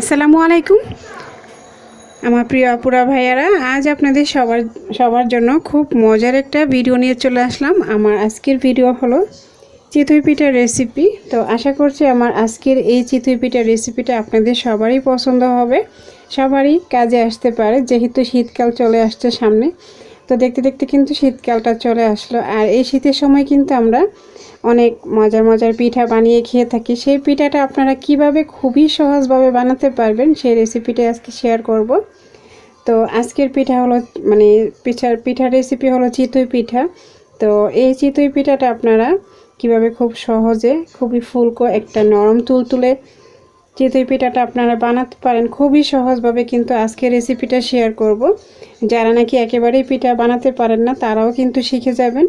আসসালামু আলাইকুম। আমার প্রিয় আপুরা, ভাইয়ারা, আজ আপনাদের সবার সবার জন্য খুব মজার একটা ভিডিও নিয়ে চলে আসলাম। আমার আজকের ভিডিও হলো চিতই পিঠার রেসিপি তো আশা করছি আমার আজকের এই চিতই পিঠার রেসিপিটা আপনাদের সবারই পছন্দ হবে। সবারই কাজে আসতে পারে, যেহেতু শীতকাল চলে আসছে সামনে। তো দেখতে দেখতে কিন্তু শীতকালটা চলে আসলো। আর এই শীতের সময় কিন্তু আমরা অনেক মজার মজার পিঠা বানিয়ে খেয়ে থাকি। সেই পিঠাটা আপনারা কীভাবে খুবই সহজভাবে বানাতে পারবেন সেই রেসিপিটা আজকে শেয়ার করব। তো আজকের পিঠা হলো মানে পিঠার পিঠার রেসিপি হলো চিতই পিঠা। তো এই চিতই পিঠাটা আপনারা কীভাবে খুব সহজে, খুবই ফুলকো একটা নরম তুলতুলে চিতই পিঠাটা আপনারা বানাতে পারেন, খুবই সহজভাবে কিন্তু আজকে রেসিপিটা শেয়ার করব। যারা নাকি একেবারেই পিঠা বানাতে পারেন না, তারাও কিন্তু শিখে যাবেন।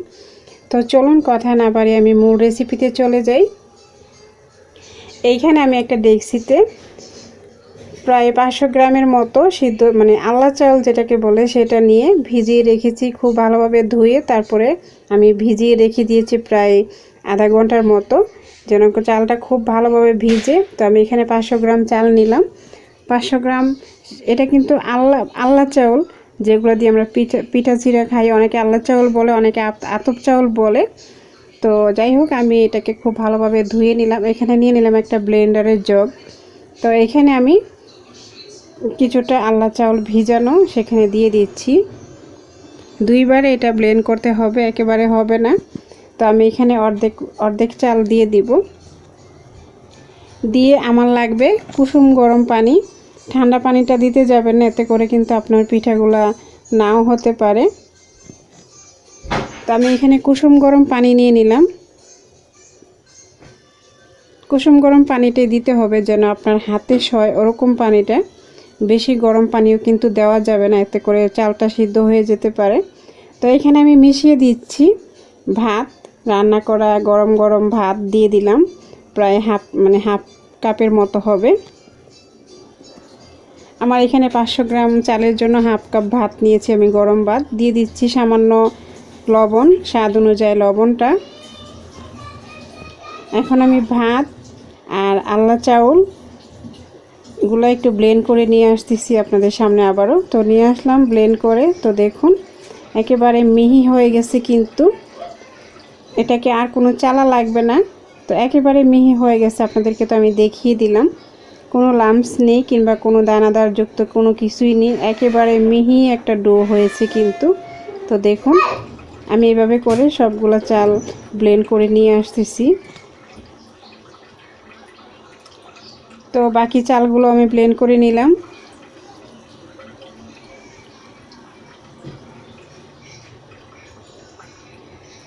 তো চলুন কথা না পারি আমি মূল রেসিপিতে চলে যাই। এইখানে আমি একটা ডেক্সিতে প্রায় পাঁচশো গ্রামের মতো সিদ্ধ মানে আল্লা চাউল যেটাকে বলে সেটা নিয়ে ভিজিয়ে রেখেছি খুব ভালোভাবে ধুয়ে, তারপরে আমি ভিজিয়ে রেখে দিয়েছি প্রায় আধা ঘণ্টার মতো, যেন চালটা খুব ভালোভাবে ভিজে। তো আমি এখানে পাঁচশো গ্রাম চাল নিলাম। পাঁচশো গ্রাম, এটা কিন্তু আল্লা আল্লা চাউল। যেগুলো দিয়ে আমরা পিঠা পিঠা চিরা খাই। অনেকে আল্লা চাউল বলে, অনেকে আতপ চাউল বলে। তো যাই হোক, আমি এটাকে খুব ভালোভাবে ধুয়ে নিলাম। এখানে নিয়ে নিলাম একটা ব্লেন্ডারের জগ। তো এখানে আমি কিছুটা আল্লা চাউল ভিজানো সেখানে দিয়ে দিচ্ছি। দুইবারে এটা ব্লেন্ড করতে হবে, একেবারে হবে না। তো আমি এখানে অর্ধেক অর্ধেক চাল দিয়ে দিব। দিয়ে আমার লাগবে কুসুম গরম পানি। ঠান্ডা পানিটা দিতে যাবেন না, এতে করে কিন্তু আপনার পিঠাগুলা নাও হতে পারে। তো আমি এখানে কুসুম গরম পানি নিয়ে নিলাম। কুসুম গরম পানিটাই দিতে হবে যেন আপনার হাতে সয় ওরকম পানিটা। বেশি গরম পানিও কিন্তু দেওয়া যাবে না, এতে করে চালটা সিদ্ধ হয়ে যেতে পারে। তো এখানে আমি মিশিয়ে দিচ্ছি ভাত। রান্না করা গরম গরম ভাত দিয়ে দিলাম। প্রায় হাফ মানে হাফ কাপের মতো হবে। আমার এখানে পাঁচশো গ্রাম চালের জন্য হাফ কাপ ভাত নিয়েছি আমি গরম ভাত। দিয়ে দিচ্ছি সামান্য লবণ, স্বাদ অনুযায়ী লবণটা। এখন আমি ভাত আর আল্লা চাউলগুলো একটু ব্লেন্ড করে নিয়ে আসতেছি আপনাদের সামনে আবারও। তো নিয়ে আসলাম ব্লেন্ড করে। তো দেখুন, একেবারে মিহি হয়ে গেছে কিন্তু। এটাকে আর কোনো চালা লাগবে না। তো একেবারে মিহি হয়ে গেছে। আপনাদেরকে তো আমি দেখিয়ে দিলাম। কোনো লাম্পস নেই কিংবা কোনো দানাদার যুক্ত কোনো কিছুই নেই। একেবারে মিহি একটা ডো হয়েছে কিন্তু। তো দেখুন, আমি এভাবে করে সবগুলো চাল ব্লেন্ড করে নিয়ে আসতেছি। তো বাকি চালগুলো আমি ব্লেন্ড করে নিলাম।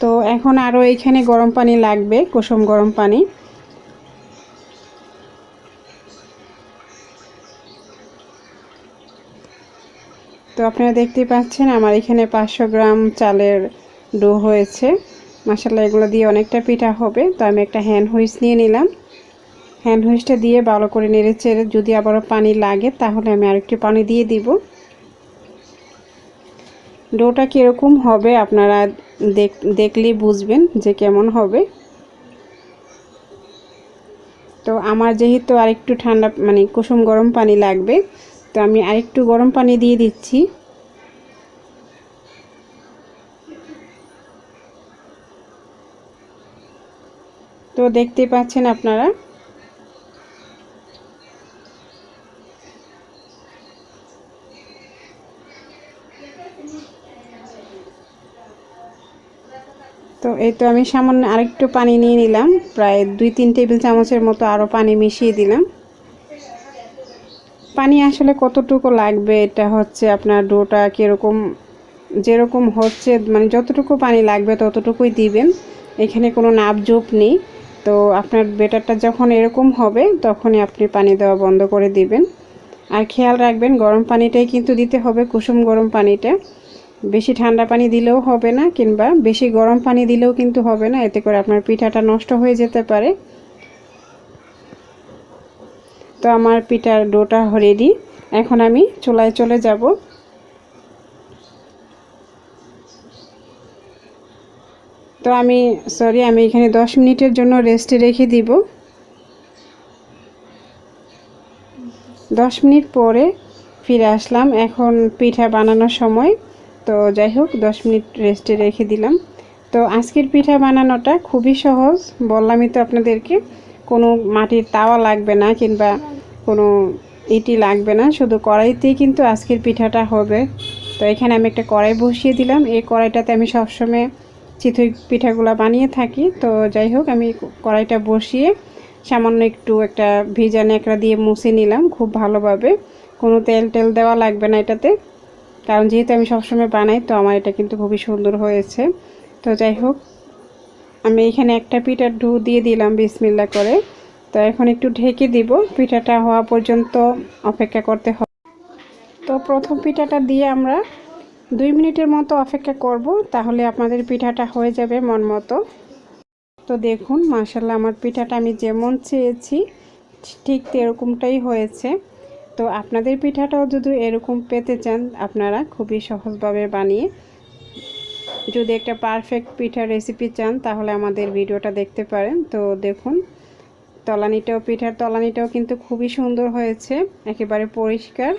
তো এখন আরও এখানে গরম পানি লাগবে, কুসুম গরম পানি। তো আপনারা দেখতেই পাচ্ছেন আমার এখানে পাঁচশো গ্রাম চালের ডো হয়েছে। মশালা এগুলো দিয়ে অনেকটা পিঠা হবে। তো আমি একটা হ্যান্ড হুইস নিয়ে নিলাম। হ্যান্ড হুইসটা দিয়ে ভালো করে নেড়ে চেড়ে যদি আবারও পানি লাগে, তাহলে আমি আরেকটু পানি দিয়ে দিব। ডোটা কীরকম হবে আপনারা দেখ, দেখলেই বুঝবেন যে কেমন হবে। তো আমার যেহেতু আরেকটু ঠান্ডা মানে কুসুম গরম পানি লাগবে তো আমি আরেকটু গরম পানি দিয়ে দিচ্ছি। তো দেখতে পাচ্ছেন আপনারা? তো এই তো আমি সামান্য আরেকটু পানি নিয়ে নিলাম। প্রায় দুই তিন টেবিল চামচের মতো আরও পানি মিশিয়ে দিলাম। পানি আসলে কতটুকু লাগবে? এটা হচ্ছে আপনার ডোটা কীরকম, যেরকম হচ্ছে মানে যতটুকু পানি লাগবে ততটুকুই দিবেন। এখানে কোনো নাপ জোপ নেই। তো আপনার বেটারটা যখন এরকম হবে, তখনই আপনি পানি দেওয়া বন্ধ করে দিবেন। আর খেয়াল রাখবেন, গরম পানিটাই কিন্তু দিতে হবে, কুসুম গরম পানিটা। বেশি ঠান্ডা পানি দিলেও হবে না, কিংবা বেশি গরম পানি দিলেও কিন্তু হবে না। এতে করে আপনার পিঠাটা নষ্ট হয়ে যেতে পারে। তো আমার পিঠার ডোটা রেডি এখন আমি চুলায় চলে যাব। তো আমি সরি আমি এখানে দশ মিনিটের জন্য রেস্টে রেখে দিব। দশ মিনিট পরে ফিরে আসলাম। এখন পিঠা বানানোর সময়। তো যাই হোক, দশ মিনিট রেস্টে রেখে দিলাম। তো আজকের পিঠা বানানোটা খুবই সহজ। বললামই তো আপনাদেরকে। কোনো মাটির তাওয়া লাগবে না কিংবা কোনো ইটি লাগবে না। শুধু কড়াইতেই কিন্তু আজকের পিঠাটা হবে। তো এখানে আমি একটা কড়াই বসিয়ে দিলাম। এই কড়াইটাতে আমি সবসময় চিতই পিঠাগুলো বানিয়ে থাকি। তো যাই হোক, আমি কড়াইটা বসিয়ে সামান্য একটু একটা ভিজা ন্যাকড়া দিয়ে মুছে নিলাম খুব ভালোভাবে। কোনো তেল টেল দেওয়া লাগবে না এটাতে। কারণ যেহেতু আমি সবসময় বানাই, তো আমার এটা কিন্তু খুবই সুন্দর হয়েছে। তো যাই হোক আমি এখানে একটা পিঠার ঢু দিয়ে দিলাম বিসমিল্লা করে। তো এখন একটু ঢেকে দিব। পিঠাটা হওয়া পর্যন্ত অপেক্ষা করতে হবে। তো প্রথম পিঠাটা দিয়ে আমরা দুই মিনিটের মতো অপেক্ষা করব, তাহলে আপনাদের পিঠাটা হয়ে যাবে মন মতো। তো দেখুন মাসাল্লাহ আমার পিঠাটা আমি যেমন চেয়েছি, ঠিক এরকমটাই হয়েছে। তো আপনাদের পিঠাটাও যদি এরকম পেতে চান, আপনারা খুবই সহজভাবে বানিয়ে যদি একটা পারফেক্ট পিঠা রেসিপি চান, তাহলে আমাদের ভিডিওটা দেখতে পারেন। তো দেখুন, তলানিটাও, পিঠার তলানিটাও কিন্তু খুবই সুন্দর হয়েছে, একেবারে পরিষ্কার।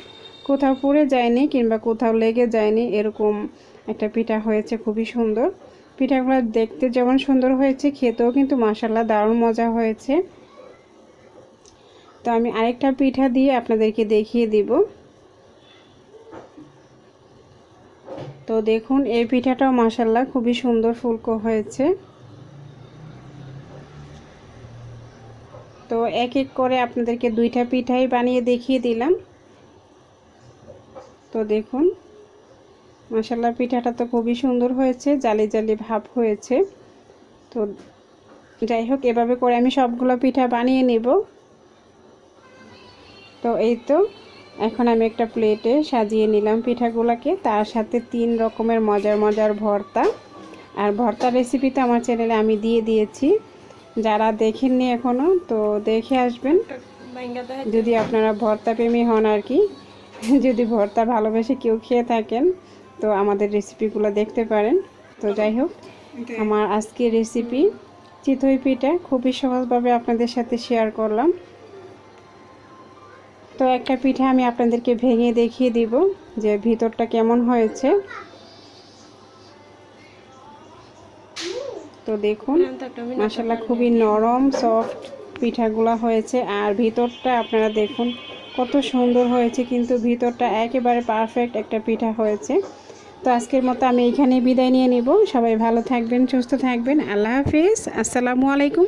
কোথাও পুড়ে যায়নি কিংবা কোথাও লেগে যায়নি, এরকম একটা পিঠা হয়েছে, খুবই সুন্দর। পিঠাগুলো দেখতে যেমন সুন্দর হয়েছে, খেতেও কিন্তু মাসাল্লাহ দারুণ মজা হয়েছে। তো আমি আরেকটা পিঠা দিয়ে আপনাদেরকে দেখিয়ে দিব। তো দেখুন, এই পিঠাটাও মাসাল্লাহ খুবই সুন্দর ফুলকো হয়েছে। তো এক এক করে আপনাদেরকে দুইটা পিঠাই বানিয়ে দেখিয়ে দিলাম। তো দেখুন মাসাল্লাহ পিঠাটা তো খুবই সুন্দর হয়েছে, জালি জালি ভাব হয়েছে। তো যাই হোক, এভাবে করে আমি সবগুলো পিঠা বানিয়ে নেব। তো এই তো এখন আমি একটা প্লেটে সাজিয়ে নিলাম পিঠাগুলোকে। তার সাথে তিন রকমের মজার মজার ভর্তা। আর ভর্তা রেসিপি তো আমার চ্যানেলে আমি দিয়ে দিয়েছি। যারা দেখেননি এখনও তো দেখে আসবেন। যদি আপনারা ভর্তা প্রেমী হন আর কি, যদি ভর্তা ভালোবেসে কেউ খেয়ে থাকেন, তো আমাদের রেসিপিগুলো দেখতে পারেন। তো যাই হোক, আমার আজকের রেসিপি চিতই পিঠা। খুবই সহজভাবে আপনাদের সাথে শেয়ার করলাম। তো একটা পিঠা আমি আপনাদেরকে ভেঙে দেখিয়ে দিব যে ভিতরটা কেমন হয়েছে। তো দেখুন মাসাল্লাহ খুবই নরম সফট পিঠাগুলা হয়েছে। আর ভিতরটা আপনারা দেখুন, কত সুন্দর হয়েছে, কিন্তু ভিতরটা একেবারে পারফেক্ট একটা পিঠা হয়েছে। তো আজকের মতো আমি এখানে বিদায় নিয়ে নিব। সবাই ভালো থাকবেন, সুস্থ থাকবেন। আল্লাহ হাফিজ। আসসালামু আলাইকুম।